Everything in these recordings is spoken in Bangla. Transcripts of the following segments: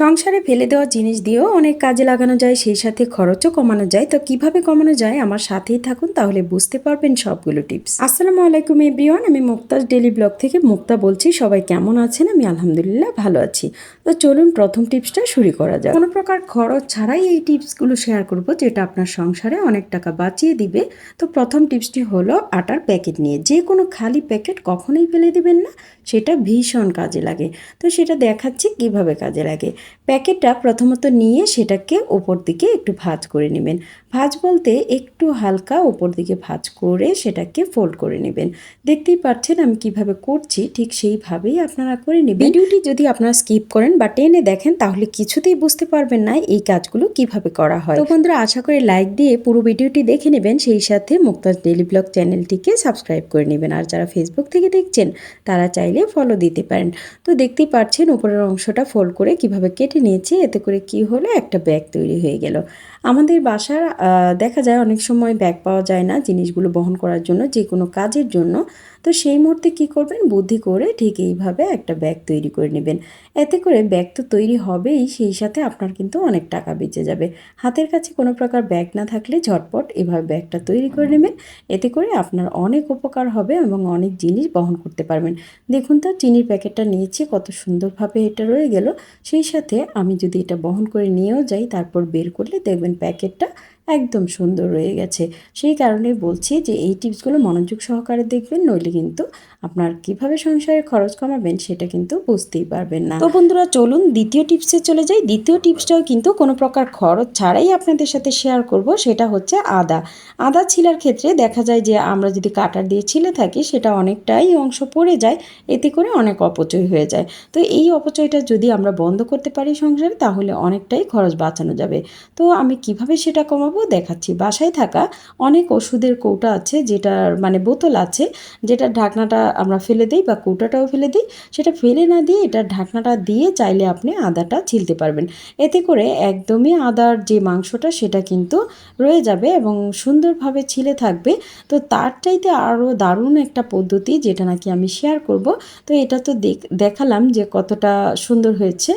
সংসারে ফেলে দেওয়া জিনিস দিয়েও অনেক কাজে লাগানো যায়, সেই সাথে খরচও কমানো যায়। তো কীভাবে কমানো যায়? আমার সাথেই থাকুন, তাহলে বুঝতে পারবেন সবগুলো টিপস। আসসালামু আলাইকুম এভরিওয়ান, আমি মুক্তাজ ডেলি ব্লগ থেকে মুক্তা বলছি। সবাই কেমন আছেন? আমি আলহামদুলিল্লাহ ভালো আছি। তো চলুন প্রথম টিপসটা শুরু করা যায় কোনো প্রকার খরচ ছাড়াই এই টিপসগুলো শেয়ার করব, যেটা আপনার সংসারে অনেক টাকা বাঁচিয়ে দিবে। তো প্রথম টিপসটি হলো আটার প্যাকেট নিয়ে। যে কোনো খালি প্যাকেট কখনোই ফেলে দিবেন না, সেটা ভীষণ কাজে লাগে। তো সেটা দেখাচ্ছি কীভাবে কাজে লাগে। প্যাকেটটা প্রথমত নিয়ে সেটাকে ওপর দিকে একটু ভাঁজ করে নেবেন। ভাঁজ বলতে একটু হালকা ওপর দিকে ভাঁজ করে সেটাকে ফোল্ড করে নেবেন। দেখতেই পাচ্ছেন আমি কীভাবে করছি ঠিক সেইভাবেই আপনারা করে নেবেন। ভিডিওটি যদি আপনারা স্কিপ করেন বা টেনে দেখেন তাহলে কিছুতেই বুঝতে পারবেন না এই কাজগুলো কীভাবে করা হয়। তো বন্ধুরা আশা করে লাইক দিয়ে পুরো ভিডিওটি দেখে নেবেন। সেই সাথে মুক্তাজ ডেলি ব্লগ চ্যানেলটিকে সাবস্ক্রাইব করে নেবেন। আর যারা ফেসবুক থেকে দেখছেন তারা চাইলে ফলো দিতে পারেন। তো দেখতেই পাচ্ছেন উপরের অংশটা ফোল্ড করে কীভাবে কেটে নিয়েছি এতে করে কি হলো? একটা ব্যাগ তৈরি হয়ে গেল। আমাদের বাসার দেখা যায় অনেক সময় ব্যাগ পাওয়া যায় না জিনিসগুলো বহন করার জন্য যে কোনো কাজের জন্য। তো সেই মুহূর্তে কি করবেন? বুদ্ধি করে ঠিক এইভাবে একটা ব্যাগ তৈরি করে নেবেন। এতে করে ব্যাগ তো তৈরি হবেই, সেই সাথে আপনার কিন্তু অনেক টাকা বেঁচে যাবে। হাতের কাছে কোনো প্রকার ব্যাগ না থাকলে ঝটপট এভাবে ব্যাগটা তৈরি করে নেবেন। এতে করে আপনার অনেক উপকার হবে এবং অনেক জিনিস বহন করতে পারবেন। দেখুন তো, চিনির প্যাকেটটা নিয়েছি, কত সুন্দরভাবে এটা রয়ে গেল। সেই সাথে আমি যদি এটা বহন করে নিয়েও যাই, তারপর বের করলে দেখবেন প্যাকেটটা একদম সুন্দর রয়ে গেছে। সেই কারণে বলছি যে, এই টিপসগুলো মনোযোগ সহকারে দেখবেন, নইলে কিন্তু আপনার কীভাবে সংসারের খরচ কমাবেন সেটা কিন্তু বুঝতেই পারবেন না। তো বন্ধুরা, চলুন দ্বিতীয় টিপসে চলে যাই। দ্বিতীয় টিপসটাও কিন্তু কোনো প্রকার খরচ ছাড়াই আপনাদের সাথে শেয়ার করব, সেটা হচ্ছে আদা। আদা ছিলার ক্ষেত্রে দেখা যায় যে, আমরা যদি কাটার দিয়ে ছিলে থাকি, সেটা অনেকটাই অংশ পড়ে যায়, এতে করে অনেক অপচয় হয়ে যায়। তো এই অপচয়টা যদি আমরা বন্ধ করতে পারি সংসারে, তাহলে অনেকটাই খরচ বাঁচানো যাবে। তো আমি কীভাবে সেটা কমাবো? দেখাচ্ছি। বাসায় থাকা অনেক ওষুধের কৌটা আছে যেটার মানে বোতল আছে যেটার ঢাকনাটা আমরা ফেলে দিই বা কৌটাটাও ফেলে দিই। সেটা ফেলে না দিয়ে এটার ঢাকনাটা দিয়ে চাইলে আপনি আদাটা ছিলতে পারবেন। এতে করে একদমই আদার যে মাংসটা সেটা কিন্তু রয়ে যাবে এবং সুন্দরভাবে ছিলে থাকবে। তো তার চাইতে আরও দারুণ একটা পদ্ধতি যেটা নাকি আমি শেয়ার করব, তো এটা তো দেখ- দেখালাম যে কতটা সুন্দর হয়েছে।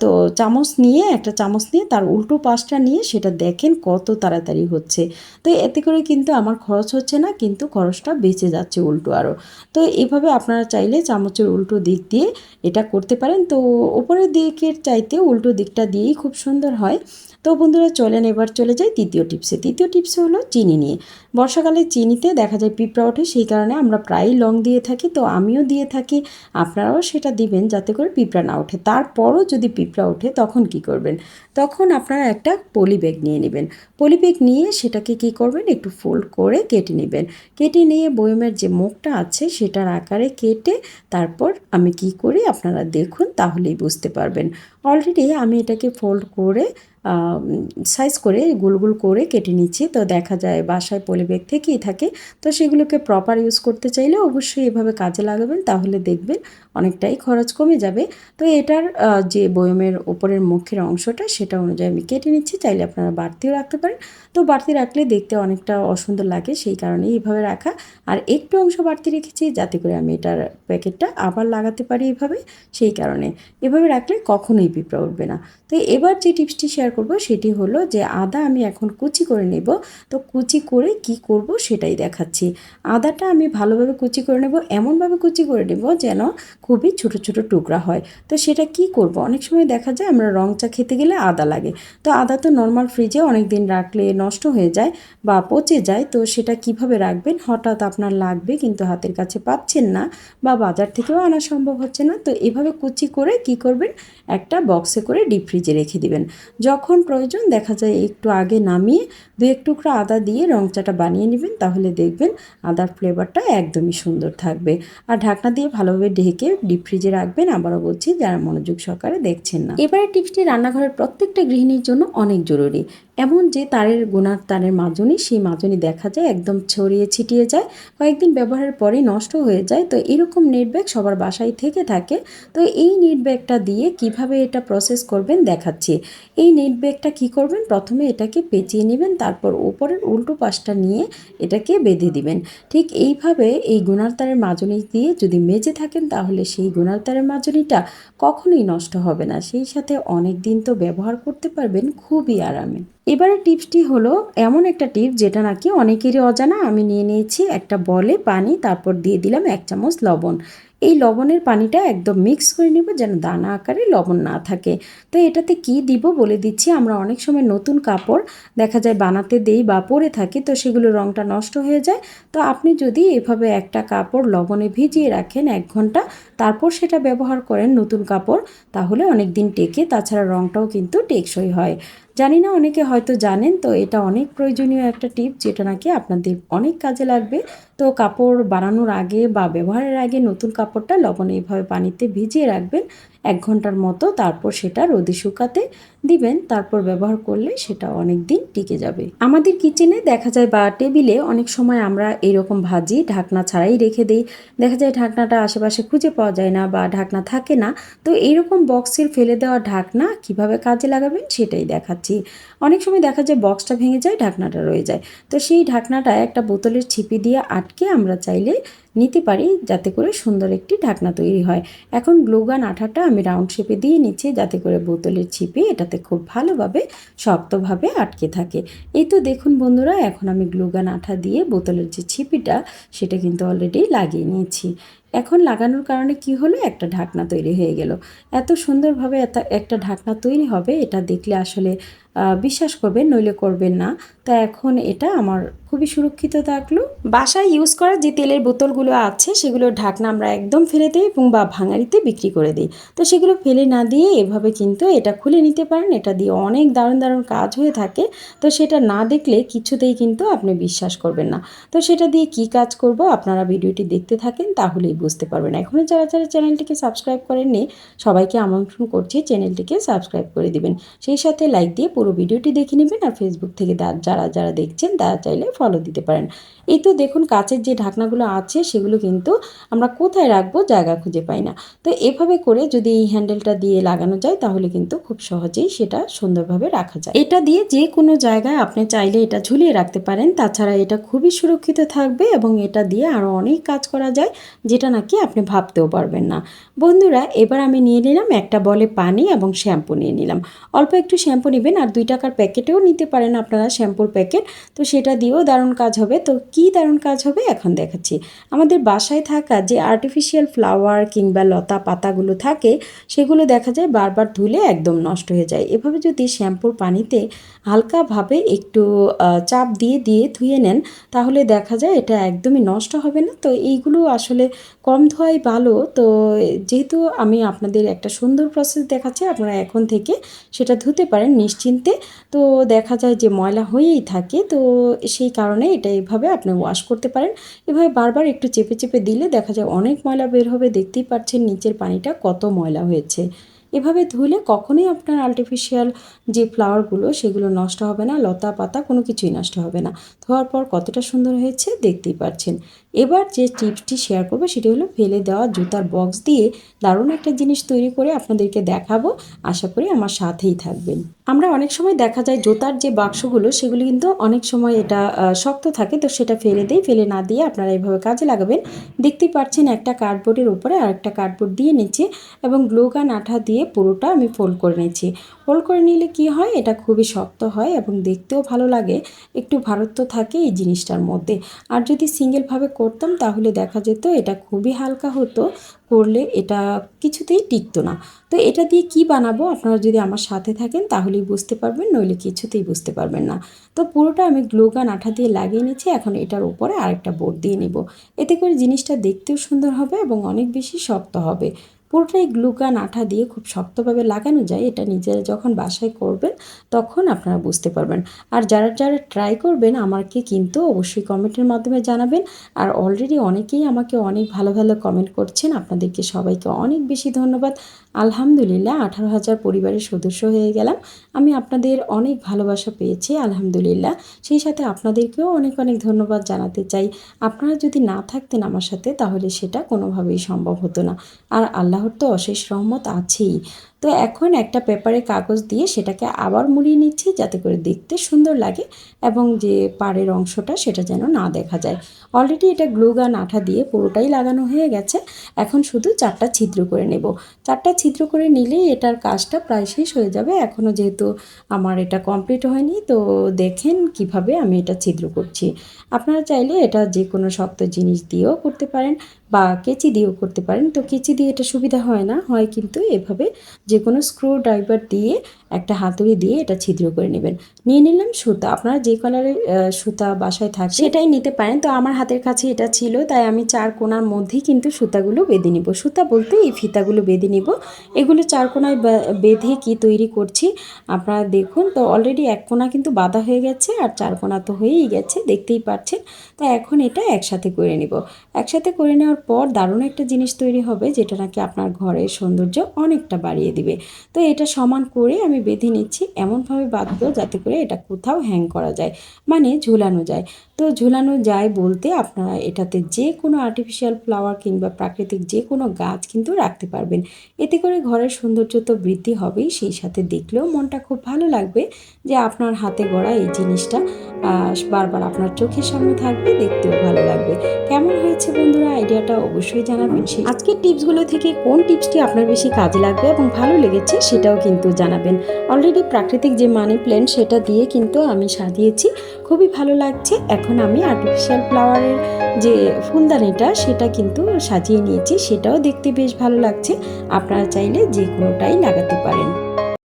তো চামচ নিয়ে, একটা চামচ নিয়ে তার উল্টো পাশটা নিয়ে সেটা দেখেন কত তাড়াতাড়ি হচ্ছে। তো এতে করে কিন্তু আমার খরচ হচ্ছে না, কিন্তু খরচটা বেঁচে যাচ্ছে উল্টো আরও তো এইভাবে আপনারা চাইলে চামচের উল্টো দিক দিয়ে এটা করতে পারেন। তো ওপরের দিকের চাইতে উল্টো দিকটা দিয়েই খুব সুন্দর হয়। তো বন্ধুরা চলেন এবার চলে যাই তৃতীয় টিপসে। তৃতীয় টিপসে হলো চিনি নিয়ে। বর্ষাকালে চিনিতে দেখা যায় পিঁপড়া ওঠে, সেই কারণে আমরা প্রায়ই লং দিয়ে থাকি, তো আমিও দিয়ে থাকি। আপনারাও সেটা দিবেন যাতে করে পিঁপড়া না ওঠে। তারপরও যদি পিঁপড়া ওঠে, তখন কি করবেন? তখন আপনারা একটা পলি ব্যাগ নিয়ে নেবেন। পলি ব্যাগ নিয়ে সেটাকে কি করবেন? একটু ফোল্ড করে কেটে নেবেন। কেটে নিয়ে বয়মের যে মুখটা আছে সেটার আকারে কেটে তারপর আমি কি করি? আপনারা দেখুন তাহলেই বুঝতে পারবেন। অলরেডি আমি এটাকে ফোল্ড করে সাইজ করে গোল গোল করে কেটে নিচ্ছি। তো দেখা যায় বাসায় পলিব্যাগ থেকেই থাকে। তো সেগুলোকে প্রপার ইউজ করতে চাইলে অবশ্যই এভাবে কাজে লাগাবেন। তাহলে দেখবেন অনেকটাই খরচ কমে যাবে। তো এটার যে বয়মের ওপরের মুখের অংশটা সেটা অনুযায়ী আমি কেটে নিচ্ছি, চাইলে আপনারা বাড়তিও রাখতে পারেন। তো বাড়তি রাখলে দেখতে অনেকটা অসুন্দর লাগে, সেই কারণেই এইভাবে রাখা। আর একটু অংশ বাড়তি রেখেছি, যাতে করে আমি এটার প্যাকেটটা আবার লাগাতে পারি এইভাবে, সেই কারণে। এভাবে রাখলে কখনোই পিঁপড়া উঠবে না। তো এবার যে টিপসটি শেয়ার করব, সেটি হলো যে আদা আমি এখন কুচি করে নেব। তো কুচি করে কি করব সেটাই দেখাচ্ছি। আদাটা আমি ভালোভাবে কুচি করে নেব, এমনভাবে কুচি করে নেব যেন খুবই ছোট ছোট টুকরা হয়। তো সেটা কি করব? অনেক সময় দেখা যায় আমরা রং চা খেতে গেলে আদা লাগে। তো আদা তো নর্মাল ফ্রিজে অনেক দিন রাখলে নষ্ট হয়ে যায় বা পচে যায়, তো সেটা কীভাবে রাখবেন? হঠাৎ আপনার লাগবে কিন্তু হাতের কাছে পাচ্ছেন না বা বাজার থেকেও আনা সম্ভব হচ্ছে না। তো এভাবে কুচি করে কি করবেন? একটা বক্সে করে ডিপ ফ্রিজে রেখে দিবেন। যখন প্রয়োজন দেখা যায় একটু আগে নামিয়ে দু এক টুকরো আদা দিয়ে রং চাটা বানিয়ে নেবেন, তাহলে দেখবেন আদার ফ্লেভারটা একদমই সুন্দর থাকবে। আর ঢাকনা দিয়ে ভালোভাবে ঢেকে ডিপ ফ্রিজে রাখবেন। আবারও বলছি, যারা মনোযোগ সহকারে দেখছেন না। এবারে টিপসটি রান্নাঘরের প্রত্যেকটা গৃহিণীর জন্য অনেক জরুরি। এমন যে তারের গোনার তারের মাজনি, সেই মাজনি দেখা যায়, একদম ছড়িয়ে ছিটিয়ে যায়। কয়েকদিন ব্যবহারের পরেই নষ্ট হয়ে যায়। তো এরকম নেট ব্যাগ সবার বাসায় থেকে থাকে। তো এই নেট ব্যাগটা দিয়ে কীভাবে এটা প্রসেস করবেন দেখাচ্ছি। এই নেট ব্যাগটা কী করবেন? প্রথমে এটাকে পেঁচিয়ে নেবেন, তারপর উপরের উল্টো পাশটা নিয়ে এটাকে বেঁধে দিবেন। ঠিক এইভাবে এই গোনার তারের মাজনি দিয়ে যদি মেজে থাকেন, তাহলে সেই গোনার তারের মাজনিটা কখনোই নষ্ট হবে না। সেই সাথে অনেক দিন তো ব্যবহার করতে পারবেন, খুবই আরামে। এবারে টিপসটি হলো, এমন একটা টিপস যেটা নাকি অনেকেরই অজানা, আমি নিয়ে নিয়েছি একটা বলে পানি, তারপর দিয়ে দিলাম এক চামচ লবণ। এই লবণের পানিটা একদম মিক্স করে নিব যেন দানা আকারে লবণ না থাকে। তো এটাতে কি দিব বলে দিচ্ছি, আমরা অনেক সময় নতুন কাপড় দেখা যায় বানাতে দেই বা পরে থাকি, তো সেগুলো রঙটা নষ্ট হয়ে যায়। তো আপনি যদি এভাবে একটা কাপড় লবণে ভিজিয়ে রাখেন এক ঘণ্টা, তারপর সেটা ব্যবহার করেন নতুন কাপড়, তাহলে অনেক দিন টেকে, তাছাড়া রঙটাও কিন্তু টেকসই হয়। জানি না, অনেকে হয়তো জানেন, তো এটা অনেক প্রয়োজনীয় একটা টিপ যেটা নাকি আপনাদের অনেক কাজে লাগবে। তো কাপড় বানানোর আগে বা ব্যবহারের আগে নতুন কাপড়টা লবণে এইভাবে পানিতে ভিজিয়ে রাখবেন। এক ঘণ্টার মতো তারপর সেটা রোদে শুকাতে দিবেন, তারপর ব্যবহার করলে সেটা অনেক দিন টিকে যাবে। আমাদের কিচেনে দেখা যায় বা টেবিলে অনেক সময় আমরা এরকম ভাজি ঢাকনা ছাড়াই রেখে দিই। দেখা যায় ঢাকনাটা আশেপাশে খুঁজে পাওয়া যায় না বা ঢাকনা থাকে না। তো এইরকম বক্সের ফেলে দেওয়া ঢাকনা কীভাবে কাজে লাগাবেন সেটাই দেখাচ্ছি। অনেক সময় দেখা যায় বক্সটা ভেঙে যায়, ঢাকনাটা রয়ে যায়। তো সেই ঢাকনাটা একটা বোতলের ছিপি দিয়ে আটকে আমরা চাইলে নিতে পারি যাতে করে সুন্দর একটি ঢাকনা তৈরি হয়। এখন গ্লোগান আঠাটা আমি রাউন্ড শেপে দিয়ে নিচ্ছি যাতে করে বোতলের ছিপে এটাতে খুব ভালোভাবে শক্তভাবে আটকে থাকে। এই তো দেখুন বন্ধুরা, এখন আমি গ্লুগান আঠা দিয়ে বোতলের যে ছিপিটা, সেটা কিন্তু অলরেডি লাগিয়ে নিয়েছি। এখন লাগানোর কারণে কি হলো? একটা ঢাকনা তৈরি হয়ে গেল। এত সুন্দরভাবে এত, একটা ঢাকনা তৈরি হবে, এটা দেখলে আসলে বিশ্বাস করবেন, নইলে করবেন না। তা এখন এটা আমার খুবই সুরক্ষিত থাকল। বাসায় ইউজ করা যে তেলের বোতলগুলো আছে, সেগুলো ঢাকনা আমরা একদম ফেলে দিই এবং বা ভাঙারিতে বিক্রি করে দিই। তো সেগুলো ফেলে না দিয়ে এভাবে কিন্তু এটা খুলে নিতে পারেন। এটা দিয়ে অনেক দারুণ দারুণ কাজ হয়ে থাকে। তো সেটা না দেখলে কিছুতেই কিন্তু আপনি বিশ্বাস করবেন না। তো সেটা দিয়ে কি কাজ করব? আপনারা ভিডিওটি দেখতে থাকেন, তাহলেই বুঝতে পারবেন। এখনও যারা যারা চ্যানেলটিকে সাবস্ক্রাইব করেননি, সবাইকে আমন্ত্রণ করছি চ্যানেলটিকে সাবস্ক্রাইব করে দিবেন। সেই সাথে লাইক দিয়ে পুরো ভিডিওটি দেখে নেবেন আর ফেসবুক থেকে যারা যারা দেখছেন, তারা চাইলে ফলো দিতে পারেন। এই তো দেখুন কাচের যে ঢাকনাগুলো আছে, সেগুলো কিন্তু আমরা কোথায় রাখব জায়গা খুঁজে পাই না। তো এভাবে করে যদি এই হ্যান্ডেলটা দিয়ে লাগানো যায়, তাহলে কিন্তু খুব সহজেই সেটা সুন্দরভাবে রাখা যায়। এটা দিয়ে যে কোনো জায়গায় আপনি চাইলে এটা ঝুলিয়ে রাখতে পারেন। তাছাড়া এটা খুবই সুরক্ষিত থাকবে এবং এটা দিয়ে আরও অনেক কাজ করা যায়, যেটা নাকি আপনি ভাবতেও পারবেন না। বন্ধুরা, এবার আমি নিয়ে নিলাম একটা বলে পানি এবং শ্যাম্পু নিয়ে নিলাম। অল্প একটু শ্যাম্পু নেবেন আর দুই টাকার প্যাকেটেও নিতে পারেন আপনারা শ্যাম্পুর প্যাকেট। তো সেটা দিয়েও দারুণ কাজ হবে। তো কি দারুণ কাজ হবে এখন দেখাচ্ছি। আমাদের বাসায় থাকা যে আর্টিফিশিয়াল ফ্লাওয়ার কিংবা লতা পাতাগুলো থাকে, সেগুলো দেখা যায় বারবার ধুলে একদম নষ্ট হয়ে যায়। এভাবে যদি শ্যাম্পুর পানিতে হালকাভাবে একটু চাপ দিয়ে দিয়ে ধুয়ে নেন, তাহলে দেখা যায় এটা একদমই নষ্ট হবে না। তো এইগুলো আসলে কম ধোয়াই ভালো। তো যেহেতু আমি আপনাদের একটা সুন্দর প্রসেস দেখাচ্ছি, আপনারা এখন থেকে সেটা ধুতে পারেন নিশ্চিন্তে। তো দেখা যায় যে ময়লা হয়েই থাকে, তো সেই কারণে এটা এভাবে আপনি ওয়াশ করতে পারেন। এভাবে বারবার একটু চেপে চেপে দিলে দেখা যায় অনেক ময়লা বের হবে, দেখতেই পাচ্ছেন নিচের পানিটা কত ময়লা হয়েছে। এভাবে ধুলে কখনোই আপনার আর্টিফিশিয়াল যে ফ্লাওয়ারগুলো সেগুলো নষ্ট হবে না, লতা পাতা কোনো কিছুই নষ্ট হবে না। ধোয়ার পর কতটা সুন্দর হয়েছে, দেখতেই পাচ্ছেন। এবার যে টিপসটি শেয়ার করব সেটি হলো ফেলে দেওয়া জুতার বক্স দিয়ে দারুণ একটা জিনিস তৈরি করে আপনাদেরকে দেখাবো। আশা করি আমার সাথেই থাকবেন। আমরা অনেক সময় দেখা যায় জুতার যে বাক্সগুলো, সেগুলো কিন্তু অনেক সময় এটা শক্ত থাকে, তো সেটা ফেলে দেই, ফেলে না দিয়ে আপনারা এইভাবে কাজে লাগাবেন। দেখতেই পাচ্ছেন একটা কার্ডবোর্ডের উপরে আর একটা কার্ডবোর্ড দিয়ে নিচ্ছি এবং গ্লোগান আঠা দিয়ে পুরোটা আমি ফোল্ড করে নিচ্ছি। ফোল্ড করে নিলে কি হয়? এটা খুবই শক্ত হয় এবং দেখতেও ভালো লাগে। একটু ভারত্ব থাকে এই জিনিসটার মধ্যে। আর যদি সিঙ্গেলভাবে করতাম, তাহলে দেখা যেত এটা খুবই হালকা হতো, করলে এটা কিছুতেই টিকতো না। তো এটা দিয়ে কি বানাবো? আপনারা যদি আমার সাথে থাকেন তাহলেই বুঝতে পারবেন, নইলে কিছুতেই বুঝতে পারবেন না। তো পুরোটা আমি গ্লোগান আঠা দিয়ে লাগিয়ে নিচ্ছি, এখন এটার উপরে আরেকটা বোর্ড দিয়ে নেব। এতে করে জিনিসটা দেখতেও সুন্দর হবে এবং অনেক বেশি শক্ত হবে। পুরোটাই গ্লুকান আঠা দিয়ে খুব শক্তভাবে লাগানো যায়, এটা নিজেরা যখন বাসায় করবেন তখন আপনারা বুঝতে পারবেন। আর যারা যারা ট্রাই করবেন আমাকে কিন্তু অবশ্যই কমেন্টের মাধ্যমে জানাবেন। আর অলরেডি অনেকেই আমাকে অনেক ভালো ভালো কমেন্ট করছেন। আপনাদেরকে সবাইকে অনেক বেশি ধন্যবাদ। আলহামদুলিল্লাহ, আঠারো হাজার পরিবারের সদস্য হয়ে গেলাম। আমি আপনাদের অনেক ভালোবাসা পেয়েছি, আলহামদুলিল্লাহ। সেই সাথে আপনাদেরকেও অনেক অনেক ধন্যবাদ জানাতে চাই। আপনারা যদি না থাকতেন আমার সাথে, তাহলে সেটা কোনোভাবেই সম্ভব হতো না। আর আল্লাহর তো অশেষ রহমত আছেই। তো এখন একটা পেপারে কাগজ দিয়ে সেটাকে আবার মুড়িয়ে নিচ্ছি যাতে করে দেখতে সুন্দর লাগে এবং যে পাড়ের অংশটা সেটা যেন না দেখা যায়। অলরেডি এটা গ্লু গান আঠা দিয়ে পুরোটাই লাগানো হয়ে গেছে। এখন শুধু চারটা ছিদ্র করে নেব। চারটা ছিদ্র করে নিলেই এটার কাজটা প্রায় শেষ হয়ে যাবে। এখনও যেহেতু আমার এটা কমপ্লিট হয়নি, তো দেখেন কীভাবে আমি এটা ছিদ্র করছি। আপনারা চাইলে এটা যে কোনো শক্ত জিনিস দিয়েও করতে পারেন বা কেচি দিয়েও করতে পারেন। তো কেচি দিয়ে এটা সুবিধা হয় না, হয় কিন্তু এভাবে যে কোনো স্ক্রু ড্রাইভার দিয়ে একটা হাতুড়ি দিয়ে এটা ছিদ্র করে নেবেন। নিয়ে নিলাম সুতা। আপনারা যে কালারের সুতা বাসায় থাকে সেটাই নিতে পারেন। তো আমার হাতের কাছে এটা ছিল, তাই আমি চার কোনার মধ্যেই কিন্তু সুতাগুলো বেঁধে নিব। সুতা বলতে এই ফিতাগুলো বেঁধে নিব। এগুলো চার কোনায় বেঁধে কি তৈরি করছি, আপনারা দেখুন। তো অলরেডি এক কোনা কিন্তু বাঁধা হয়ে গেছে, আর চার কোনা তো হয়েই গেছে, দেখতেই পাচ্ছেন। তো এখন এটা একসাথে করে নিব। একসাথে করে নেওয়ার পর দারুণ একটা জিনিস তৈরি হবে, যেটা নাকি আপনার ঘরের সৌন্দর্য অনেকটা বাড়িয়ে দিবে। তো এটা সমান করে আমি বেঁধে নিচ্ছি, এমনভাবে বাঁধবো যাতে করে এটা কোথাও হ্যাং করা যায় মানে ঝুলানো যায়। তো ঝুলানো যায় বলতে আপনারা এটাতে যে কোনো আর্টিফিশিয়াল ফ্লাওয়ার কিংবা প্রাকৃতিক যে কোনো গাছ কিন্তু রাখতে পারবেন। এতে করে ঘরের সৌন্দর্য তো বৃদ্ধি হবেই, সেই সাথে দেখলেও মনটা খুব ভালো লাগবে যে আপনার হাতে গড়া এই জিনিসটা বারবার আপনার চোখের সামনে থাকবে, দেখতেও ভালো লাগবে। কেমন হয়েছে বন্ধুরা? আইডিয়াটা অবশ্যই জানাবেন। আজকের টিপসগুলো থেকে কোন টিপসটি আপনার বেশি কাজে লাগবে এবং ভালো লেগেছে সেটাও কিন্তু জানাবেন। অলরেডি প্রাকৃতিক যে মানি প্ল্যান্ট সেটা দিয়ে কিন্তু আমি সাজিয়েছি। খুবই ভালো লাগছে। এখন আমি আর্টিফিশিয়াল ফ্লাওয়ারের যে ফুলদানিটা, সেটা কিন্তু সাজিয়ে নিয়েছি। সেটাও দেখতে বেশ ভালো লাগছে। আপনারা চাইলে যে কোনোটাই লাগাতে পারেন।